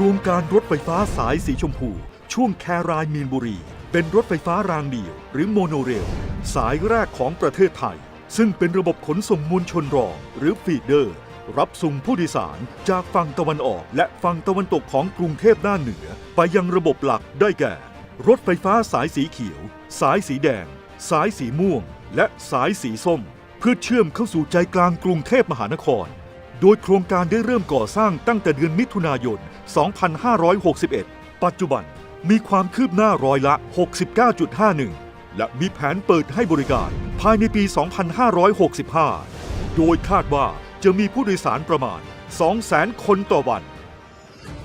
โครงการรถไฟฟ้าสายสีชมพู ช่วงแครายมีนบุรี เป็นรถไฟฟ้ารางเดี่ยว หรือโมโนเรล สายแรกของประเทศไทย ซึ่งเป็นระบบขนส่งมวลชนรอง หรือฟีดเดอร์ รับส่งผู้โดยสารจากฝั่งตะวันออก และฝั่งตะวันตกของกรุงเทพด้านเหนือ ไปยังระบบหลักได้แก่ รถไฟฟ้าสายสีเขียว สายสีแดง สายสีม่วง และสายสีส้ม เพื่อเชื่อมเข้าสู่ใจกลางกรุงเทพมหานคร โดยโครงการได้เริ่มก่อสร้างตั้งแต่เดือนมิถุนายน 2561 ปัจจุบันมีความคืบหน้าร้อยละ 69.51 และมีแผนเปิดให้บริการภายในปี 2565 โดยคาดว่าจะมีผู้โดยสารประมาณ 200,000 คนต่อวัน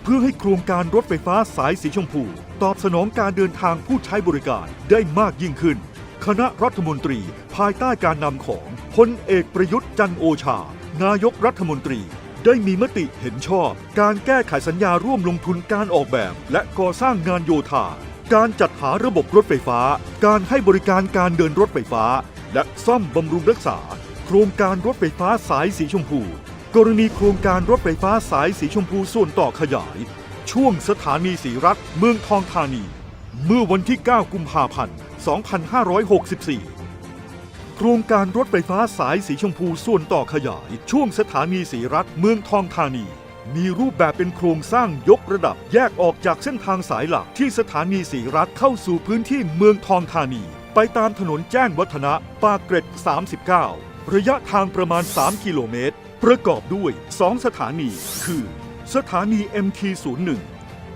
เพื่อให้โครงการรถไฟฟ้าสายสีชมพู ตอบสนองการเดินทางผู้ใช้บริการได้มากยิ่งขึ้น คณะรัฐมนตรีภายใต้การนำของพลเอกประยุทธ์จันโอชา นายกรัฐมนตรี ได้มีมติเห็นชอบ การแก้ไขสัญญาร่วมลงทุนการออกแบบ และก่อสร้างงานโยธา การจัดหาระบบรถไฟฟ้า การให้บริการการเดินรถไฟฟ้า และซ่อมบำรุงรักษา โครงการรถไฟฟ้าสายสีชมพู กรณีโครงการรถไฟฟ้าสายสีชมพูส่วนต่อขยาย ช่วงสถานีสีรัฐเมืองทองธานี เมื่อวันที่ 9 กุมภาพันธ์ 2564 โครงการรถไฟฟ้าสายสีชมพูส่วนต่อขยาย ช่วงสถานีสีรัฐเมืองทองธานี มีรูปแบบเป็นโครงสร้างยกระดับแยกออกจากเส้นทางสายหลักที่สถานีสีรัฐเข้าสู่พื้นที่เมืองทองธานี ไปตามถนนแจ้งวัฒนะปากเกร็ด 39 ระยะทางประมาณ 3 กิโลเมตร ประกอบด้วย 2 สถานี คือ สถานี MT01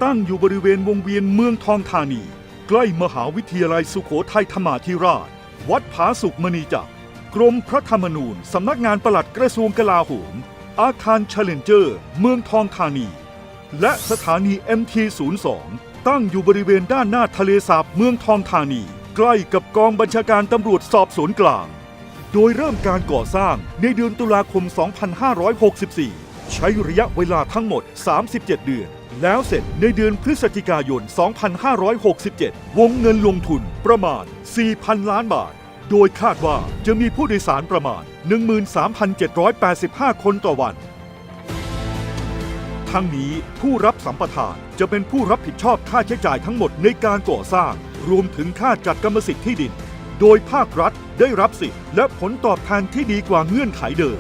ตั้งอยู่บริเวณวงเวียนเมืองทองธานี ใกล้มหาวิทยาลัยสุโขทัยธรรมาธิราช วัดผาสุกมณีจักรกรมพระธรรมนูญ สำนักงานปลัดกระทรวงกลาโหม อาคารเชลเลนเจอร์ เมืองทองธานี และสถานี MT02 ตั้งอยู่บริเวณด้านหน้าทะเลสาบเมืองทองธานี ใกล้กับกองบัญชาการตำรวจสอบสวนกลาง โดยเริ่มการก่อสร้างในเดือนตุลาคม 2564 ใช้ระยะเวลาทั้งหมด 37 เดือน แล้วเสร็จในเดือนพฤศจิกายน 2567 วงเงินลงทุนประมาณ 4,000 ล้านบาท โดยคาดว่าจะมีผู้โดยสารประมาณ 13,785 คนต่อวัน ทั้งนี้ผู้รับสัมปทานจะเป็นผู้รับผิดชอบค่าใช้จ่ายทั้งหมดในการก่อสร้าง รวมถึงค่าจัดกรรมสิทธิ์ที่ดิน โดยภาครัฐได้รับสิทธิ์และผลตอบแทนที่ดีกว่าเงื่อนไขเดิม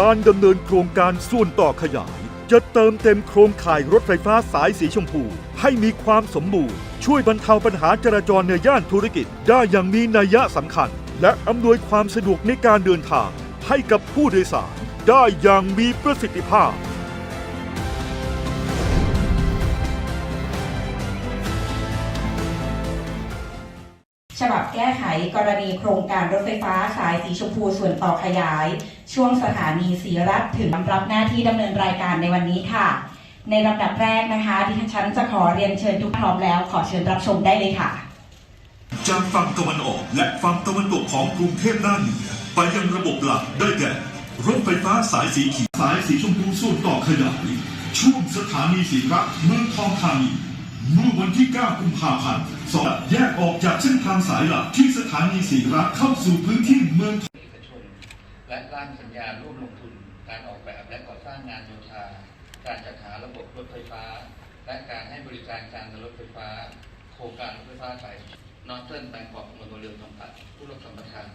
การดำเนินโครงการส่วนต่อขยาย จะเติมเต็มโครงข่ายรถไฟฟ้าสายสีชมพู ให้มีความสมบูรณ์ ช่วยบรรเทาปัญหาจราจรในย่านธุรกิจ ได้อย่างมีนัยยะสำคัญ และอำนวยความสะดวกในการเดินทาง ให้กับผู้โดยสาร ได้อย่างมีประสิทธิภาพ ฉบับแก้ไขกรณีโครงการรถไฟฟ้าสายสีชมพูส่วนต่อขยาย ช่วงสถานีศรีรัฐถึงรับหน้าที่ดำเนินรายการในวันนี้ค่ะ ในลำดับแรกนะคะดิฉันจะขอเรียนเชิญทุกพร้อมแล้ว ขอเชิญรับชมได้เลยค่ะ จากฝั่งตะวันออกและฝั่งตะวันตกของกรุงเทพด้านเหนือไปยังระบบหลักได้แก่รถไฟฟ้าสายสีเขียวสายสีชมพูส่วนต่อขยายช่วงสถานีสีรัฐเมืองทองธานี เมื่อวันที่ 9 กุมภาพันธ์สองแยกออกจากเส้นทางสายหลักที่สถานีสีรัฐเข้าสู่พื้นที่เมืองเอกชนและร่างสัญญาร่วมลงทุน การออกแบบและก่อสร้างงานโยธา การจัดหาระบบรถไฟฟ้า และการให้บริการการเดินรถไฟฟ้า โครงการรถไฟฟ้าสายนอร์เทิร์นแบงกอกมอเตอร์เรือจำกัดผู้รับสัมปทาน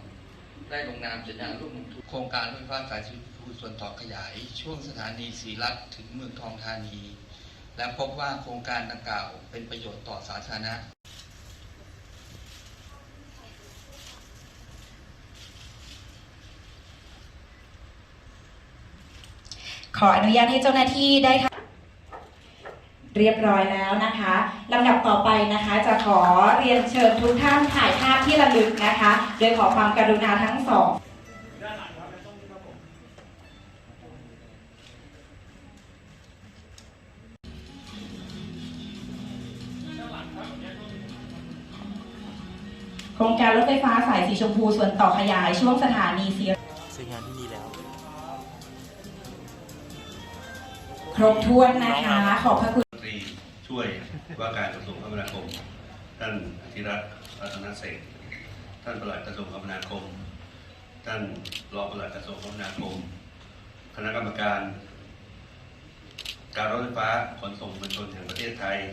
ได้ลงนามสัญญาร่วมลงทุนโครงการรถไฟฟ้าสายสีชมพูส่วนต่อขยาย ช่วงสถานีศรีรัตถึงเมืองทองธานี และพบว่าโครงการดังกล่าวเป็นประโยชน์ต่อสาธารณะ ขออนุญาตให้เจ้าหน้าที่ได้ค่ะเรียบร้อยแล้วนะคะลำดับต่อไปนะคะจะขอเรียนเชิญทุกท่านถ่ายภาพที่ระลึกนะคะ โดยขอความกรุณาทั้งสอง โครงการรถไฟฟ้าสายสีชมพูส่วนต่อขยายช่วงสถานีสีซื้องานที่นี่แล้ว ครบถ้วนนะคะ ขอบพระคุณรัฐมนตรีช่วยว่าการกระทรวงคมนาคม ท่านอธิรัตน์รัตนเศรษฐ์ท่านปลัดกระทรวงคมนาคม ท่านรองปลัดกระทรวงคมนาคม คณะกรรมการ การรถไฟฟ้าขนส่งมวลชนแห่งประเทศไทย